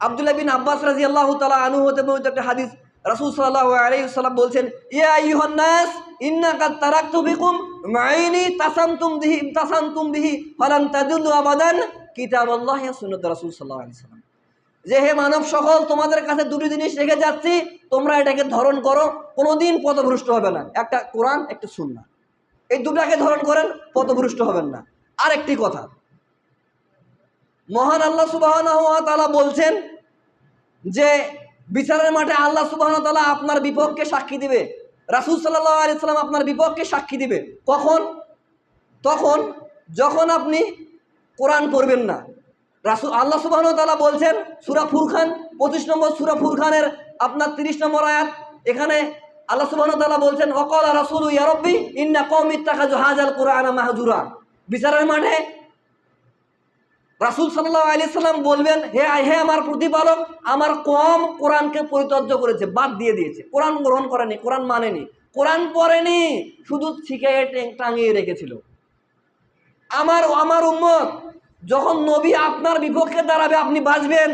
আবদুল্লাহ বিন আব্বাস রাজি আল্লাহ তালা আনু হতে একটা হাদিস। রাসূল সাল্লাল্লাহু আলাইহি সাল্লাম বলছেন, ইয়া আইয়ুহান নাস ইন্নাকা তারাকতু বিকুম মাইনি তাসামতুম বিহি তাসামতুম বিহি ফালান আবাদান কিতাবাল্লাহি ওয়া সুন্নাত রাসূল সাল্লাল্লাহু আলাইহি সাল্লাম যে হে মানব সকল তোমাদের কাছে দুটি জিনিস রেখে যাচ্ছি, তোমরা এটাকে ধরন করো, কোনোদিন পথভ্রষ্ট হবে না। একটা কোরআন, একটা সুন্নাহ। এই দুটাকে ধরন করেন, পথভ্রষ্ট হবেন না। আরেকটি কথা মহান আল্লাহ সুবাহ বলছেন যে বিচারের মাঠে আল্লাহ সুবাহ তাআলা আপনার বিপক্ষে সাক্ষী দিবে। রাসুল আলিয়াল্লাম আপনার বিপক্ষে সাক্ষী দিবে। কখন? তখন যখন আপনি কোরআন করবেন না। রাসুল আল্লাহ সুবাহ তাআলা বলছেন, সুরা ফুরখান পঁচিশ নম্বর সুরা ফুরখানের আপনার তিরিশ নম্বর আয়াত, এখানে আল্লাহ সুবাহ তাআলা বলছেন অকল রাসুল ইয়ারব্বি ইন্না কম ইত্তাখাজু হাজাল কোরআন মাহজুরা। বিচারের মাঠে রাসুল সাল্লাহ আলি সাল্লাম বলবেন, হে হে আমার প্রতিপালক, আমার কম কোরআনকে পরিচর্য করেছে, বাদ দিয়ে দিয়েছে। কোরআন গ্রহণ করেনি, কোরআন মানেনি। কোরআন পড়েনি, শুধু শিখে টাঙিয়ে রেখেছিল। আমার আমার উম্মত, যখন নবী আপনার বিপক্ষে দাঁড়াবে, আপনি বাঁচবেন।